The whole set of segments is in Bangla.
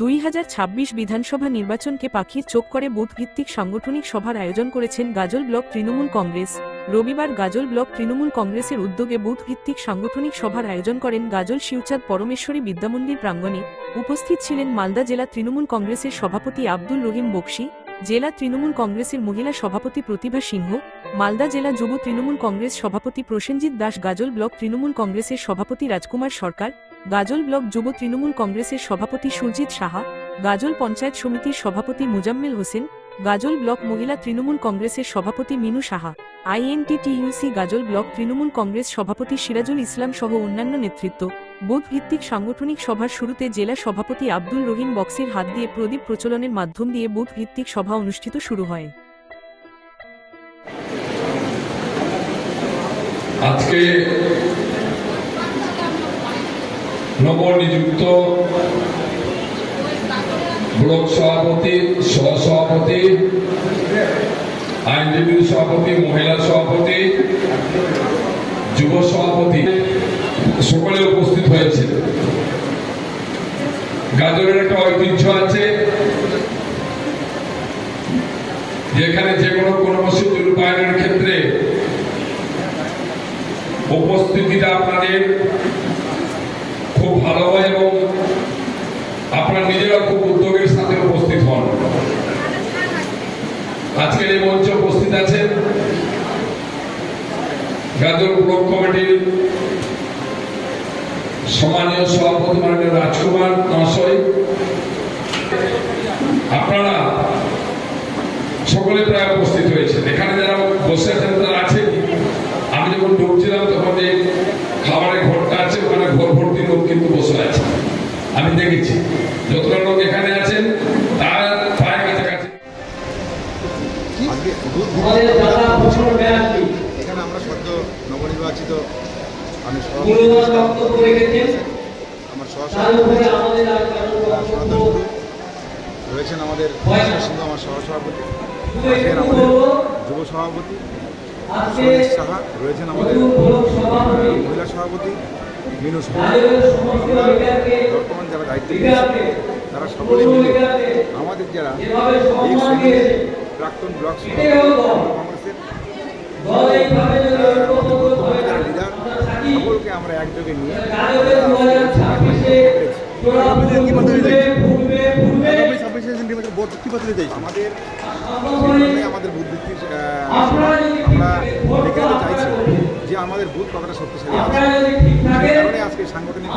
দুই হাজার ছাব্বিশ বিধানসভা নির্বাচনকে পাখির চোখ করে বুথ ভিত্তিক সাংগঠনিক সভার আয়োজন করেছেন গাজল ব্লক তৃণমূল কংগ্রেস। রবিবার গাজল ব্লক তৃণমূল কংগ্রেসের উদ্যোগে বুথ ভিত্তিক সাংগঠনিক সভার আয়োজন করেন গাজল শিউচাঁদ পরমেশ্বরী বিদ্যামন্দির প্রাঙ্গণে। উপস্থিত ছিলেন মালদা জেলা তৃণমূল কংগ্রেসের সভাপতি আব্দুল রহিম বক্সি, জেলা তৃণমূল কংগ্রেসের মহিলা সভাপতি প্রতিভা সিংহ, মালদা জেলা যুব তৃণমূল কংগ্রেস সভাপতি প্রসেনজিৎ দাস, গাজল ব্লক তৃণমূল কংগ্রেসের সভাপতি রাজকুমার সরকার গাজল ব্লক যুব তৃণমূল কংগ্রেসের সভাপতি সুরজিৎ সাহা, গাজল পঞ্চায়েত সমিতির সভাপতি মুজাম্মেল হোসেন, গাজল ব্লক মহিলা তৃণমূল কংগ্রেসের সভাপতি Minu Saha, INTTUC Gazole block Trinamool Congress সভাপতি সিরাজুল ইসলাম সহ অন্যান্য নেতৃত্ব বুথ ভিত্তিক সাংগঠনিক সভার শুরুতে জেলা সভাপতি আব্দুল রহিম বক্সির হাত দিয়ে প্রদীপ প্রচলনের মাধ্যম দিয়ে বুথ ভিত্তিক সভা অনুষ্ঠিত শুরু হয়। আজকে নবনিযুক্ত ব্লক সভাপতি, সহসভাপতি, আইনজীবী সভাপতি, মহিলা সভাপতি, যুব সভাপতি সকলে উপস্থিত হয়েছে। গাজরের একটা ঐতিহ্য আছে, যেখানে যে কোনো মসজিদ রূপায়ণের ক্ষেত্রে উপস্থিতিটা আপনাদের আজকের এই মঞ্চে উপস্থিত আছেন গাজর ব্লক কমিটির সম্মানীয় সভাপতি মাননীয় রাজকুমার মহাশয়। আপনারা সকলে প্রায় উপস্থিত হয়েছেন। আমাদের এখানে আমরা সদ্য নবনির্বাচিত আমি আমার সহসভাপতি রয়েছেন আমাদের। সিংহ আমার সহসভাপতি শুধু আমাদের যুব সভাপতি সাহা রয়েছেন আমাদের মহিলা সভাপতি মিনু লিডারকে বর্তমান যারা দায়িত্ব তারা সকলে মিলে আমাদের যারা প্রাক্তন ব্লক। কংগ্রেসের সকলকে আমরা একযোগে নিয়ে আমাদের আমাদের যদি আমরা ভোট দেখে দান নিতে চাইছি যে আমাদের বুথ কতটা শক্তিশালী আছে। কারণে আজকে সাংগঠনিক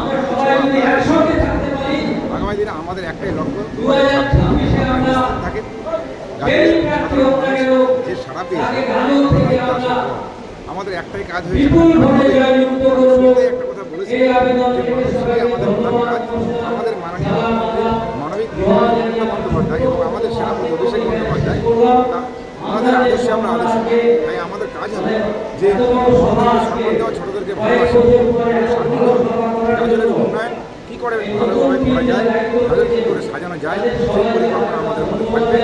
আগামী দিনে আমাদের একটাই লক্ষ্য আমাদের একটাই কাজ হয়েছে একটা কথা বলেছি আমাদের মাননীয় মানবিক বন্দ্যোপাধ্যায় এবং আমাদের সেনাপতি অভিষেক বন্দ্যোপাধ্যায় আমাদের আদর্শে আমরা আদর্শ। তাই আমাদের কাজ হবে যে সম্মান দেওয়া ছোটদেরকে ভালোবাসা। উন্নয়ন। করে ভালোভাবে করা যায় তাদের কী করে সাজানো যায়, সেই পরিকল্পনা আমাদের মধ্যে থাকবে।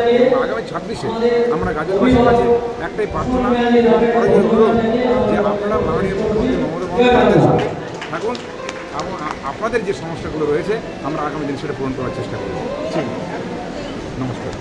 আগামী ছাব্বিশে আমরা গাজলবাসীর কাছে একটাই প্রার্থনা যে আপনারা মাননীয় মুখ্যমন্ত্রী মমতা বন্দ্যোপাধ্যায়ের সঙ্গে থাকুন এবং আপনাদের যে সমস্যাগুলো রয়েছে, আমরা আগামী দিন সেটা পূরণ করার চেষ্টা করব। ঠিক নমস্কার।